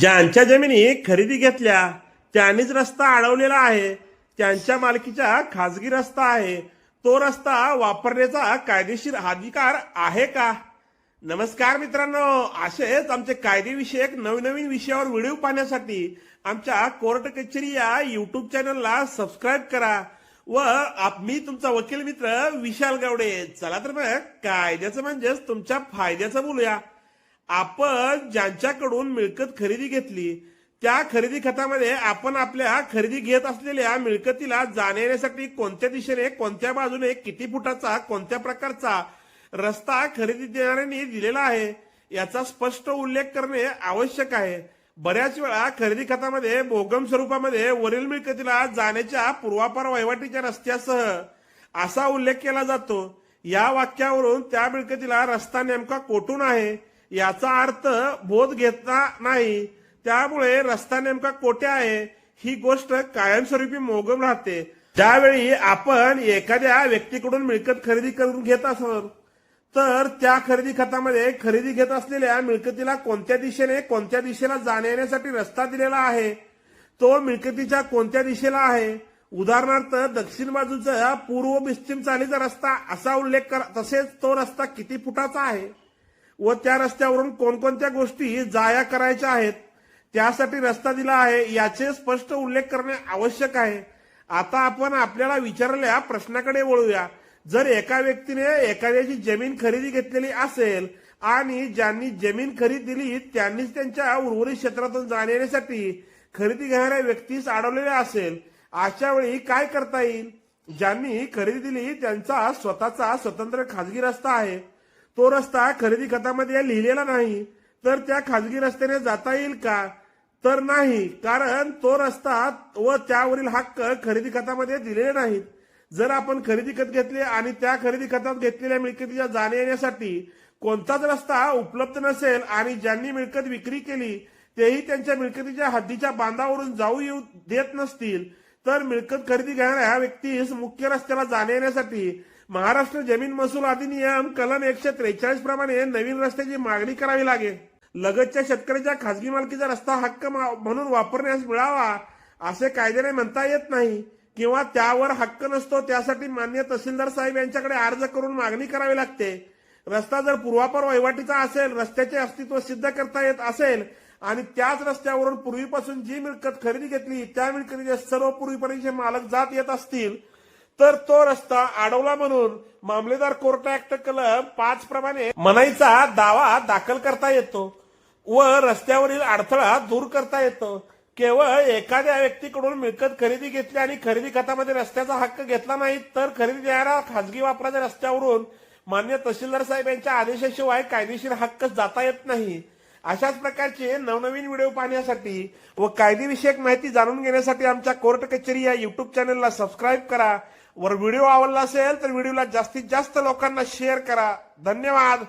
ज्यांच्या जमिनी खरेदी घेतल्या त्यांनीच रस्ता अडवलेला आहे. त्यांच्या मालकीचा खाजगी रस्ता आहे. तो रस्ता वापरण्याचा कायदेशीर अधिकार आहे का? नमस्कार मित्रांनो असेच आमचे कायदेविषयक नवनवीन विषयावर व्हिडिओ पाहण्यासाठी आमच्या कोर्ट कचेरी या युट्यूब चॅनलला सबस्क्राईब करा व मी तुमचा वकील मित्र विशाल गावडे. चला तर मग कायद्याचं म्हणजेच तुमच्या फायद्याचं बोलूया. आपण ज्यांच्याकडून मिळकत खरेदी घेतली त्या खरेदी खतामध्ये आपण आपल्या खरेदी घेत असलेल्या मिळकतीला जाण्यासाठी कोणत्या दिशेने कोणत्या बाजूने किती फुटाचा कोणत्या प्रकारचा रस्ता खरेदी देणाऱ्यांनी दिलेला आहे याचा स्पष्ट उल्लेख करणे आवश्यक आहे. बऱ्याच वेळा खरेदी खतामध्ये बोगम स्वरूपामध्ये वरील मिळकतीला जाण्याच्या पूर्वापार वहिवाटीच्या रस्त्यासह असा उल्लेख केला जातो. या वाक्यावरून त्या मिळकतीला रस्ता नेमका कोठून आहे याचा अर्थ बोध घेतला नाही. त्यामुळे रस्ता नेमका कोठे आहे? ही गोष्ट कायमस्वरूपी मोगम राहते. ज्यावेळी आपण एखाद्या व्यक्तीकडून मिळकत खरेदी करून घेत असत तर त्या खरेदी खतामध्ये खरेदी घेत असलेल्या मिळकतीला कोणत्या दिशेने कोणत्या दिशेला जाण्या येण्यासाठी रस्ता दिलेला आहे? तो मिळकतीच्या कोणत्या दिशेला आहे? उदाहरणार्थ दक्षिण बाजूचा पूर्व पश्चिम चालीचा रस्ता असा उल्लेख करा तसेच तो रस्ता किती फुटाचा आहे? व त्या रस्त्यावरून कोणकोणत्या गोष्टी जाया करायच्या आहेत त्यासाठी रस्ता दिला आहे याचे स्पष्ट उल्लेख करणे आवश्यक आहे. आता आपण आपल्याला विचारलेल्या प्रश्नाकडे वळूया. जर एका व्यक्तीने एखाद्याची जमीन खरेदी घेतलेली असेल आणि ज्यांनी जमीन खरेदी दिली त्यांनीच त्यांच्या उर्वरित क्षेत्रातून जाण्यासाठी खरेदी घेणाऱ्या व्यक्तीस अडवलेले असेल अशा वेळी काय करता येईल? ज्यांनी खरेदी दिली त्यांचा स्वतःचा स्वतंत्र खाजगी रस्ता आहे. तो रस्ता खरेदी खतामध्ये लिहिलेला नाही. तर त्या खाजगी रस्त्याने जाता येईल का? तर नाही. कारण तो रस्ता व त्यावरील हक्क खरेदी खतामध्ये दिलेले नाहीत. जर आपण खरेदी खत घेतले आणि त्या खरेदी खतात घेतलेल्या मिळकतीच्या जाण्या येण्यासाठी कोणताच रस्ता उपलब्ध नसेल आणि ज्यांनी मिळकत विक्री केली तेही त्यांच्या मिळकतीच्या हद्दीच्या बांधावरून जाऊ येऊ देत नसतील तर मिळकत खरेदी घेणाऱ्या व्यक्तीस मुख्य रस्त्याला जाण्या येण्यासाठी महाराष्ट्र जमीन महसूल अधिनियम कलम एकशे त्रेचाळीस प्रमाणे नवीन रस्त्याची मागणी करावी लागेल. लगतच्या शेतकऱ्याच्या खासगी मालकीचा रस्ता हक्क म्हणून वापरण्यास मिळावा असे कायद्याने म्हणता येत नाही किंवा त्यावर हक्क नसतो त्यासाठी मान्य तहसीलदार साहेब यांच्याकडे अर्ज करून मागणी करावी लागते. रस्ता जर पूर्वापर वहिवाटीचा असेल रस्त्याचे अस्तित्व सिद्ध करता येत असेल आणि त्याच रस्त्यावरून पूर्वीपासून जी मिळकत खरेदी घेतली त्या मिळकतीचे सर्व पूर्वीपर्यंतचे मालक जात येत असतील तर तो रस्ता अडवला म्हणून मामलेदार कोर्ट ऍक्ट कलम पाच प्रमाणे मनाईचा दावा दाखल करता येतो व रस्त्यावरील अडथळा दूर करता येतो. केवळ एखाद्या व्यक्तीकडून मिळकत खरेदी घेतली आणि खरेदी खतामध्ये रस्त्याचा हक्क घेतला नाही तर खरेदी देणारा खाजगी वापराच्या रस्त्यावरून मान्य तहसीलदार साहेब यांच्या आदेशाशिवाय कायदेशीर हक्क जाता येत नाही. अशाच प्रकारचे नवनवीन व्हिडिओ पाहण्यासाठी व कायदेविषयक माहिती जाणून घेण्यासाठी आमच्या कोर्ट कचेरी या युट्यूब चॅनलला सबस्क्राईब करा. वर व्हिडिओ आवडला असेल तर व्हिडिओला जास्तीत जास्त लोकांना शेअर करा. धन्यवाद.